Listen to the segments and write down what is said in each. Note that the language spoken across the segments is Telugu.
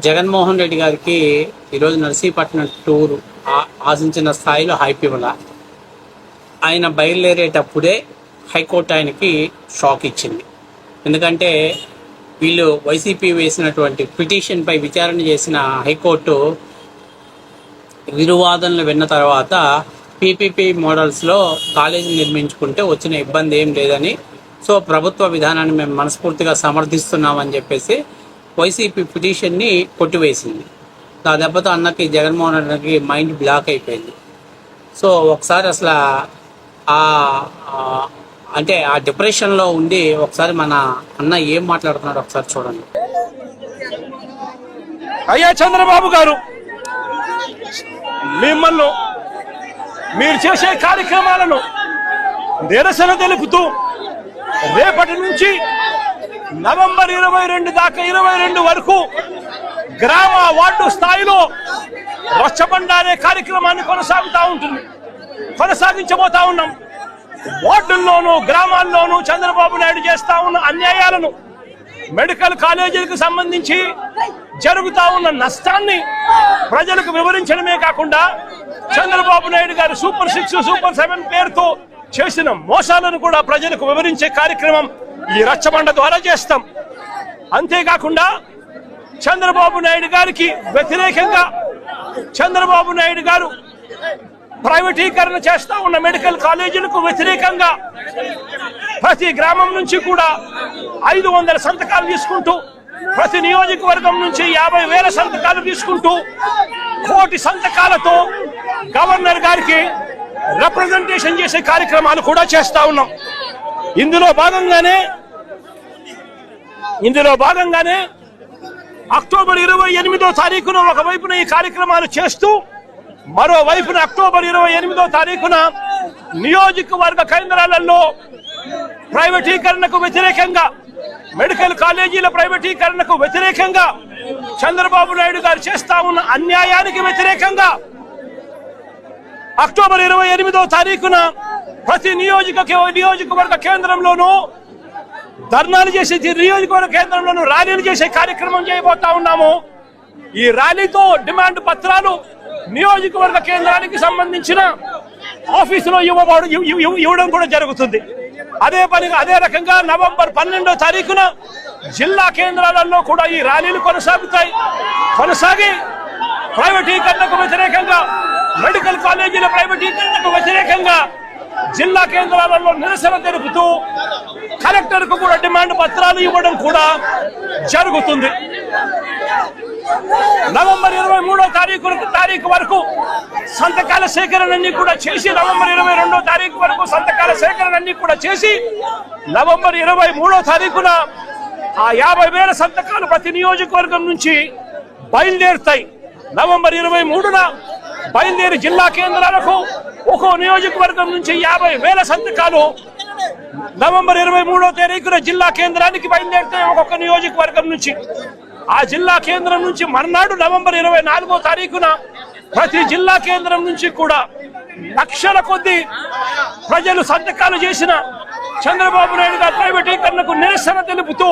జగన్మోహన్ రెడ్డి గారికి ఈరోజు నర్సీపట్నం టూర్ ఆ- ఆశించిన స్థాయిలో హైప్ ఇవ్వాల. ఆయన బయలుదేరేటప్పుడే హైకోర్టు ఆయనకి షాక్ ఇచ్చింది. ఎందుకంటే వీళ్ళు వైసీపీ వేసినటువంటి పిటిషన్పై విచారణ చేసిన హైకోర్టు విరువాదనలు విన్న తర్వాత పీపీపీ మోడల్స్లో కాలేజీ నిర్మించుకుంటే వచ్చిన ఇబ్బంది ఏం లేదని సో ప్రభుత్వ విధానాన్ని మేము మనస్ఫూర్తిగా సమర్థిస్తున్నామని చెప్పేసి వైసీపీ పిటిషన్ని కొట్టివేసింది. ఆ దెబ్బతో అన్నకి జగన్మోహన్ రెడ్డికి మైండ్ బ్లాక్ అయిపోయింది. సో ఒకసారి అసలు ఆ అంటే ఆ డిప్రెషన్లో ఉండి ఒకసారి మన అన్న ఏం మాట్లాడుతున్నాడు ఒకసారి చూడండి. అయ్యా చంద్రబాబు గారు మిమ్మల్ని మీరు చేసే కార్యక్రమాలను నిరసన తెలుపుతూ రేపటి నుంచి నవంబర్ ఇరవై రెండు దాకా ఇరవై రెండు వరకు గ్రామ వార్డు స్థాయిలో రచ్చబండ అనే కార్యక్రమాన్ని కొనసాగుతూ ఉంటుంది. కొనసాగించబోతా ఉన్నాం. వార్డుల్లోనూ గ్రామాల్లోనూ చంద్రబాబు నాయుడు చేస్తా ఉన్న అన్యాయాలను మెడికల్ కాలేజీలకు సంబంధించి జరుగుతా ఉన్న నష్టాన్ని ప్రజలకు వివరించడమే కాకుండా చంద్రబాబు నాయుడు గారు సూపర్ సిక్స్ సూపర్ సెవెన్ పేరుతో చేసిన మోసాలను కూడా ప్రజలకు వివరించే కార్యక్రమం ఈ రచ్చబండ ద్వారా చేస్తాం. అంతేకాకుండా చంద్రబాబు నాయుడు గారికి వ్యతిరేకంగా చంద్రబాబు నాయుడు గారు ప్రైవేటీకరణ చేస్తా ఉన్న మెడికల్ కాలేజీలకు వ్యతిరేకంగా ప్రతి గ్రామం నుంచి కూడా ఐదు వందల సంతకాలు తీసుకుంటూ ప్రతి నియోజకవర్గం నుంచి యాభై వేల సంతకాలు తీసుకుంటూ కోటి సంతకాలతో గవర్నర్ గారికి రిప్రజెంటేషన్ చేసే కార్యక్రమాలు కూడా చేస్తా ఉన్నాం. ఇందులో భాగంగానే ఇందులో భాగంగానే అక్టోబర్ ఇరవై ఎనిమిదో తారీఖున ఒకవైపున ఈ కార్యక్రమాలు చేస్తూ మరోవైపున అక్టోబర్ ఇరవై ఎనిమిదో తారీఖున నియోజకవర్గ కేంద్రాలలో ప్రైవేటీకరణకు వ్యతిరేకంగా మెడికల్ కాలేజీల ప్రైవేటీకరణకు వ్యతిరేకంగా చంద్రబాబు నాయుడు గారు చేస్తా ఉన్న అన్యాయానికి వ్యతిరేకంగా అక్టోబర్ ఇరవై ఎనిమిదో తారీఖున ప్రతి నియోజక నియోజకవర్గ కేంద్రంలోనూ ధర్నాలు చేసే నియోజకవర్గ కేంద్రంలోనూ ర్యాలీలు చేసే కార్యక్రమం చేయబోతా ఉన్నాము. ఈ ర్యాలీతో డిమాండ్ పత్రాలు నియోజకవర్గ కేంద్రానికి సంబంధించిన ఆఫీసులో ఇవ్వబడు ఇవ్వడం కూడా జరుగుతుంది. అదే పని అదే రకంగా నవంబర్ పన్నెండో తారీఖున జిల్లా కేంద్రాలలో కూడా ఈ ర్యాలీలు కొనసాగుతాయి. కొనసాగి ప్రైవేటీకరణకు వ్యతిరేకంగా మెడికల్ కాలేజీల ప్రైవేటీకరణకు వ్యతిరేకంగా జిల్లా కేంద్రాలలో నిరసన తెలుపుతూ కలెక్టర్కు కూడా డిమాండ్ పత్రాలు ఇవ్వడం కూడా జరుగుతుంది. నవంబర్ ఇరవై మూడో తారీఖు తారీఖు వరకు సంతకాల సేకరణ కూడా చేసి నవంబర్ ఇరవై రెండో తారీఖు వరకు సంతకాల సేకరణ కూడా చేసి నవంబర్ ఇరవై మూడో తారీఖున ఆ యాభై వేల సంతకాలు ప్రతి నియోజకవర్గం నుంచి బయలుదేరుతాయి. నవంబర్ ఇరవై మూడున బయలుదేరి జిల్లా కేంద్రాలకు ఒక్కో నియోజకవర్గం నుంచి యాభై వేల సంతకాలు. నవంబర్ ఇరవై మూడో తారీఖున జిల్లా కేంద్రానికి బయలుదేరితే ఒక్కొక్క నియోజకవర్గం నుంచి. ఆ జిల్లా కేంద్రం నుంచి మర్నాడు నవంబర్ ఇరవై నాలుగో తారీఖున ప్రతి జిల్లా కేంద్రం నుంచి కూడా లక్షల కొద్ది ప్రజలు సంతకాలు చేసిన చంద్రబాబు నాయుడు గారి ప్రైవేటీకరణకు నిరసన తెలుపుతూ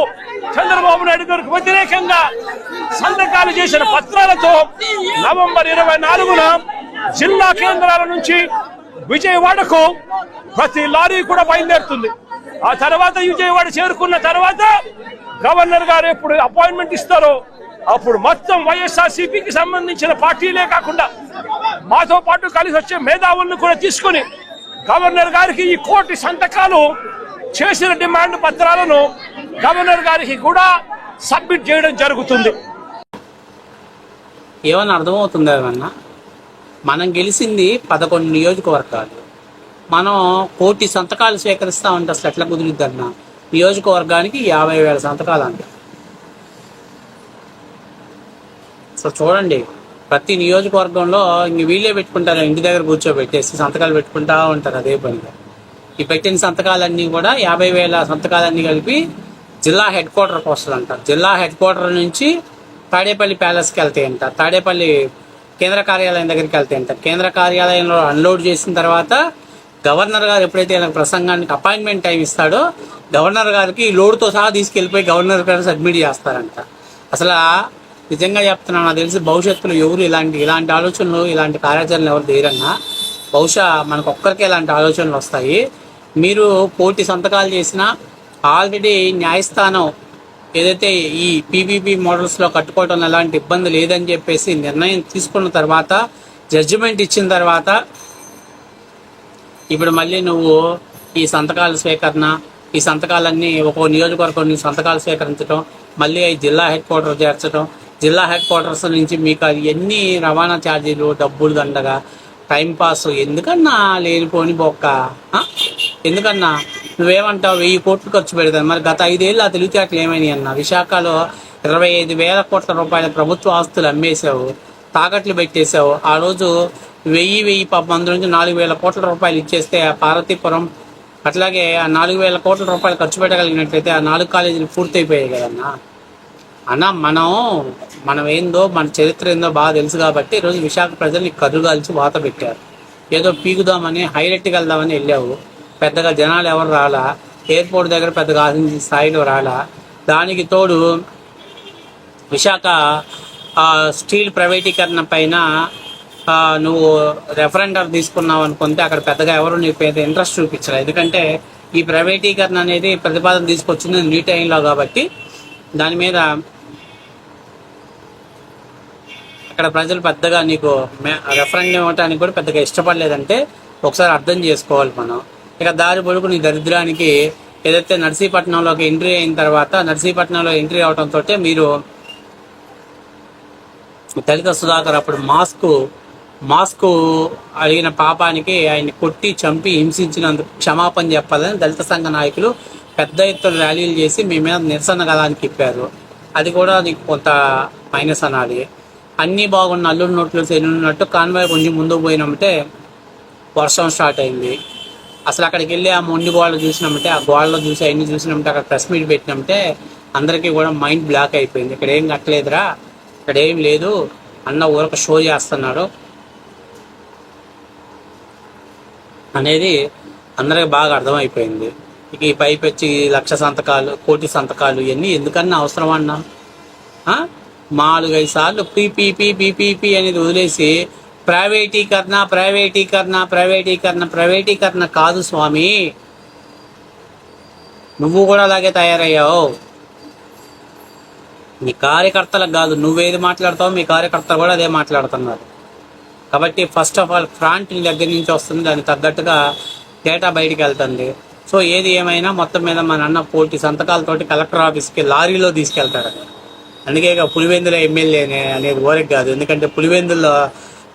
చంద్రబాబు నాయుడు గారికి వ్యతిరేకంగా సంతకాలు చేసిన పత్రాలతో నవంబర్ ఇరవై నాలుగున జిల్లా కేంద్రాల నుంచి విజయవాడకు ప్రతి లారీ కూడా బయలుదేరుతుంది. ఆ తర్వాత విజయవాడ చేరుకున్న తర్వాత గవర్నర్ గారు ఎప్పుడు అపాయింట్మెంట్ ఇస్తారో అప్పుడు మొత్తం వైఎస్ఆర్సీపీకి సంబంధించిన పార్టీలే కాకుండా మాతో పాటు కలిసి వచ్చే మేధావులను కూడా తీసుకుని గవర్నర్ గారికి ఈ కోటి సంతకాలు చేసిన డిమాండ్ పత్రాలను గవర్నర్ గారికి కూడా సబ్మిట్ చేయడం జరుగుతుంది. ఏమన్నా అర్థమవుతుందా ఏమన్నా? మనం గెలిచింది పదకొండు నియోజకవర్గాలు. మనం కోటి సంతకాలు స్వీకరిస్తా ఉంటే అసలు ఎట్లా కుదిరిద్దన్న నియోజకవర్గానికి యాభై వేల సంతకాలు అంట సో చూడండి ప్రతి నియోజకవర్గంలో ఇంక వీళ్ళే పెట్టుకుంటారు ఇంటి దగ్గర కూర్చోబెట్టేసి సంతకాలు పెట్టుకుంటా ఉంటారు అదే పనిగా. ఈ పెట్టిన సంతకాలన్నీ కూడా యాభై వేల సంతకాలన్నీ కలిపి జిల్లా హెడ్ క్వార్టర్కి వస్తుందంట జిల్లా హెడ్ క్వార్టర్ నుంచి తాడేపల్లి ప్యాలెస్కి వెళ్తాయంట. తాడేపల్లి కేంద్ర కార్యాలయం దగ్గరికి వెళ్తాయంట. కేంద్ర కార్యాలయంలో అన్లోడ్ చేసిన తర్వాత గవర్నర్ గారు ఎప్పుడైతే ఆయన ప్రసంగానికి అపాయింట్మెంట్ టైం ఇస్తాడో గవర్నర్ గారికి ఈ లోడ్తో సహా తీసుకెళ్ళిపోయి గవర్నర్ గారు సబ్మిట్ చేస్తారంట. అసలు నిజంగా చెప్తున్నాను నాకు తెలిసి భవిష్యత్తులో ఎవరు ఇలాంటి ఇలాంటి ఆలోచనలు ఇలాంటి కార్యాచరణలు ఎవరు తీరన్నా బహుశా మనకు ఒక్కరికే ఇలాంటి ఆలోచనలు వస్తాయి. మీరు పోటీ సంతకాలు చేసిన ఆల్రెడీ న్యాయస్థానం ఏదైతే ఈ పీపీపీ మోడల్స్లో కట్టుకోవడం ఎలాంటి ఇబ్బంది లేదని చెప్పేసి నిర్ణయం తీసుకున్న తర్వాత జడ్జిమెంట్ ఇచ్చిన తర్వాత ఇప్పుడు మళ్ళీ నువ్వు ఈ సంతకాల స్వీకరణ ఈ సంతకాలన్నీ ఒక్కో నియోజకవర్గం నుంచి సంతకాలు స్వీకరించడం మళ్ళీ అవి జిల్లా హెడ్ క్వార్టర్ చేర్చడం జిల్లా హెడ్ క్వార్టర్స్ నుంచి మీకు అది ఎన్ని రవాణా ఛార్జీలు డబ్బులు దండగా టైంపాస్ ఎందుకన్నా లేనిపోని బొక్క? ఎందుకన్నా? నువ్వేమంటావు? వెయ్యి కోట్లు ఖర్చు పెడతాను. మరి గత ఐదేళ్ళు ఆ తెలివితేటలు ఏమైనాయి అన్న? విశాఖలో ఇరవై ఐదు వేల కోట్ల రూపాయల ప్రభుత్వ ఆస్తులు అమ్మేశావు. తాకట్లు పెట్టేశావు. ఆ రోజు వెయ్యి వెయ్యి పాపం నుంచి నాలుగు వేల కోట్ల రూపాయలు ఇచ్చేస్తే ఆ పార్వతీపురం అట్లాగే ఆ నాలుగు వేల కోట్ల రూపాయలు ఖర్చు పెట్టగలిగినట్లయితే ఆ నాలుగు కాలేజీలు పూర్తయిపోయాయి కదన్నా? అన్న మనం మనం ఏందో మన చరిత్ర ఏందో బాగా తెలుసు కాబట్టి ఈరోజు విశాఖ ప్రజల్ని కర్రుగాల్చి వాత పెట్టారు. ఏదో పీకుదామని హైలెట్కి వెళ్దామని వెళ్ళావు. పెద్దగా జనాలు ఎవరు రాలా? ఎయిర్పోర్ట్ దగ్గర పెద్దగా ఆశించిన స్థాయిలో రాలా? దానికి తోడు విశాఖ స్టీల్ ప్రైవేటీకరణ పైన నువ్వు రెఫరెండర్ తీసుకున్నావు అనుకుంటే అక్కడ పెద్దగా ఎవరు నీకు పెద్ద ఇంట్రెస్ట్ చూపించలేదు ఎందుకంటే ఈ ప్రైవేటీకరణ అనేది ప్రతిపాదన తీసుకొచ్చింది నీ టైంలో కాబట్టి దాని మీద అక్కడ ప్రజలు పెద్దగా నీకు రెఫరెండం ఇవ్వటానికి కూడా పెద్దగా ఇష్టపడలేదంటే ఒకసారి అర్థం చేసుకోవాలి మనం. ఇక దారి పొడుగు నీ దరిద్రానికి ఏదైతే నర్సీపట్నంలోకి ఎంట్రీ అయిన తర్వాత నర్సీపట్నంలో ఎంట్రీ అవడంతో మీరు దళిత సుధాకర్ అప్పుడు మాస్కు మాస్కు అడిగిన పాపానికి ఆయన్ని కొట్టి చంపి హింసించినందుకు క్షమాపణ చెప్పాలని దళిత సంఘ నాయకులు పెద్ద ఎత్తున ర్యాలీలు చేసి మీ మీద నిరసన గలానికి ఇప్పారు అది కూడా నీకు కొంత మైనస్ అనాలి. అన్నీ బాగున్న అల్లుడు నోట్లు ఉన్నట్టు కాన్వాయ్ కొంచెం ముందుకు పోయినామంటే వర్షం స్టార్ట్ అయింది. అసలు అక్కడికి వెళ్ళి ఆ మొండి గోడలు చూసినామంటే ఆ గోడలో చూసి అవన్నీ చూసినామంటే అక్కడ ప్రెస్ మీట్ పెట్టినామంటే అందరికీ కూడా మైండ్ బ్లాక్ అయిపోయింది. ఇక్కడ ఏం కట్టలేదురా ఇక్కడ ఏం లేదు అన్న ఊరక షో చేస్తున్నాడు. అనేది అందరికి బాగా అర్థమైపోయింది. ఇక ఈ పైపు వచ్చి లక్ష సంతకాలు కోటి సంతకాలు ఇవన్నీ ఎందుకన్నా అవసరం అన్నా? నాలుగైదు సార్లు పీపీపీ పీపీపీ అనేది వదిలేసి ప్రైవేటీకరణ ప్రైవేటీకరణ ప్రైవేటీకరణ ప్రైవేటీకరణ కాదు స్వామి. నువ్వు కూడా అలాగే తయారయ్యావు. నీ కార్యకర్తలకు కాదు నువ్వేది మాట్లాడతావు మీ కార్యకర్తలు కూడా అదే మాట్లాడుతున్నారు. కాబట్టి ఫస్ట్ ఆఫ్ ఆల్ ఫ్రాంట్ నీ దగ్గర నుంచి వస్తుంది దానికి తగ్గట్టుగా డేటా బయటికి వెళ్తుంది. సో ఏది ఏమైనా మొత్తం మీద మన అన్న పోటీ సంతకాలతోటి కలెక్టర్ ఆఫీస్కి లారీలో తీసుకెళ్తాడు అందుకే ఇక పులివెందుల ఎమ్మెల్యే అనేది ఊరికి కాదు. ఎందుకంటే పులివెందుల్లో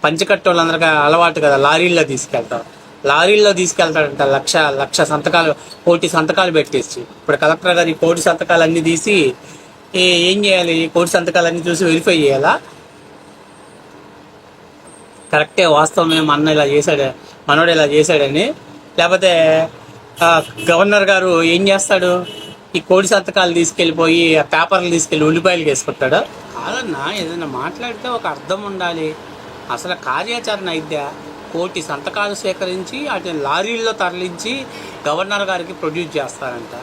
పంచకట్టు వాళ్ళందరికీ అలవాటు కదా లారీల్లో తీసుకెళ్తాం. లారీల్లో తీసుకెళ్తాడంట లక్ష లక్ష సంతకాలు కోటి సంతకాలు పెట్టేసి. ఇప్పుడు కలెక్టర్ గారు ఈ కోటి సంతకాలు అన్ని తీసి ఏం చేయాలి? ఈ కోటి సంతకాలు అన్ని చూసి వెరిఫై చేయాలా? కరెక్టే వాస్తవమే మన అన్న ఇలా చేశాడు మనోడు ఇలా చేశాడని. లేకపోతే గవర్నర్ గారు ఏం చేస్తాడు? ఈ కోడి సంతకాలు తీసుకెళ్ళిపోయి ఆ పేపర్లు తీసుకెళ్ళి ఉల్లిపాయలు వేసుకుంటాడు కాదన్నా ఏదైనా మాట్లాడితే ఒక అర్థం ఉండాలి. అసలు కార్యాచరణ అయితే కోటి సంతకాలు సేకరించి వాటిని లారీల్లో తరలించి గవర్నర్ గారికి ప్రొడ్యూస్ చేస్తారంట.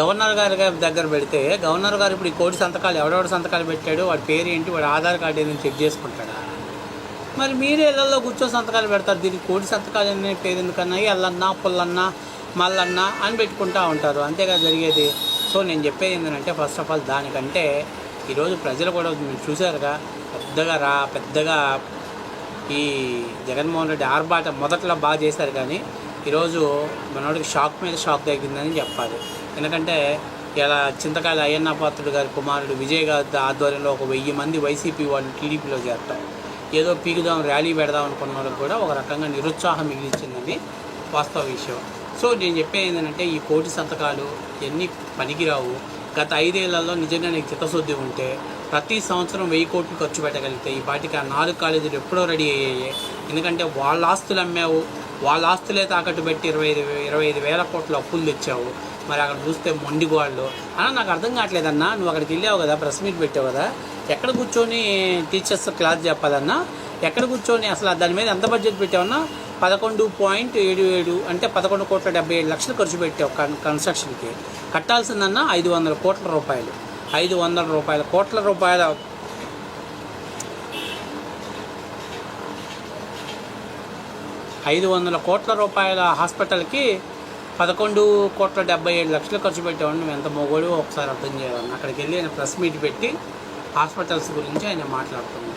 గవర్నర్ గారి దగ్గర పెడితే గవర్నర్ గారు ఇప్పుడు ఈ కోటి సంతకాలు ఎవడెవడ సంతకాలు పెట్టాడు? వాడి పేరు ఏంటి? వాడి ఆధార్ కార్డు ఏదైనా చెక్ చేసుకుంటాడా? మరి మీరే ఇళ్ళలో కూర్చో సంతకాలు పెడతారు. దీనికి కోటి సంతకాలు అనే పేరు ఎందుకన్నా ఎల్లన్నా పుల్లన్నా మల్లన్న అని పెట్టుకుంటూ ఉంటారు. అంతేగా జరిగేది. సో నేను చెప్పేది ఏంటంటే ఫస్ట్ ఆఫ్ ఆల్ దానికంటే ఈరోజు ప్రజలు కూడా మీరు చూసారుగా పెద్దగా రా పెద్దగా ఈ జగన్మోహన్ రెడ్డి ఆర్భాట మొదట్లో బాగా చేశారు కానీ ఈరోజు మనోడికి షాక్ మీద షాక్ తగ్గిందని చెప్పాలి. ఎందుకంటే ఇలా చింతకాయల అయ్యన్న పాత్రుడు గారి కుమారుడు విజయ్ గారి ఆధ్వర్యంలో ఒక వెయ్యి మంది వైసీపీ వాళ్ళు టీడీపీలో చేరటం. ఏదో పీకుదాం ర్యాలీ పెడదాం అనుకున్న వాళ్ళకి కూడా ఒక రకంగా నిరుత్సాహం మిగిలిచిందని వాస్తవ విషయం. సో నేను చెప్పేది ఏంటంటే ఈ కోటి సంతకాలు ఎన్ని పనికిరావు. గత ఐదేళ్ళలో నిజంగా నీకు చిత్తశుద్ధి ఉంటే ప్రతి సంవత్సరం వెయ్యి కోట్లు ఖర్చు పెట్టగలిగితే ఈ పాటికి ఆ నాలుగు కాలేజీలు ఎప్పుడో రెడీ అయ్యాయి. ఎందుకంటే వాళ్ళ ఆస్తులు అమ్మావు. వాళ్ళ ఆస్తులే తాకట్టు పెట్టి ఇరవై ఐదు ఇరవై ఐదు వేల కోట్లు అప్పులు తెచ్చావు. మరి అక్కడ చూస్తే మొండి వాళ్ళు అన్న నాకు అర్థం కావట్లేదన్నా నువ్వు అక్కడికి వెళ్ళావు కదా ప్రెస్ మీట్ పెట్టావు కదా ఎక్కడ కూర్చొని టీచర్స్ క్లాస్ చెప్పాలన్నా ఎక్కడ కూర్చొని అసలు దాని మీద ఎంత బడ్జెట్ పెట్టావన్నా పదకొండు పాయింట్ ఏడు ఏడు అంటే పదకొండు కోట్ల డెబ్బై ఏడు లక్షలు ఖర్చు పెట్టావు కన్ కన్స్ట్రక్షన్కి కట్టాల్సిందన్న ఐదు వందల కోట్ల రూపాయలు. ఐదు వందల రూపాయల కోట్ల రూపాయల ఐదు వందల కోట్ల రూపాయల హాస్పిటల్కి పదకొండు కోట్ల డెబ్బై ఏడు లక్షలు ఖర్చు పెట్టేవాడిని. నువ్వు ఎంత మొగోడు ఒకసారి అర్థం చేయాలని అక్కడికి వెళ్ళి ఆయన ప్రెస్ మీట్ పెట్టి హాస్పిటల్స్ గురించి ఆయన మాట్లాడుతున్నాడు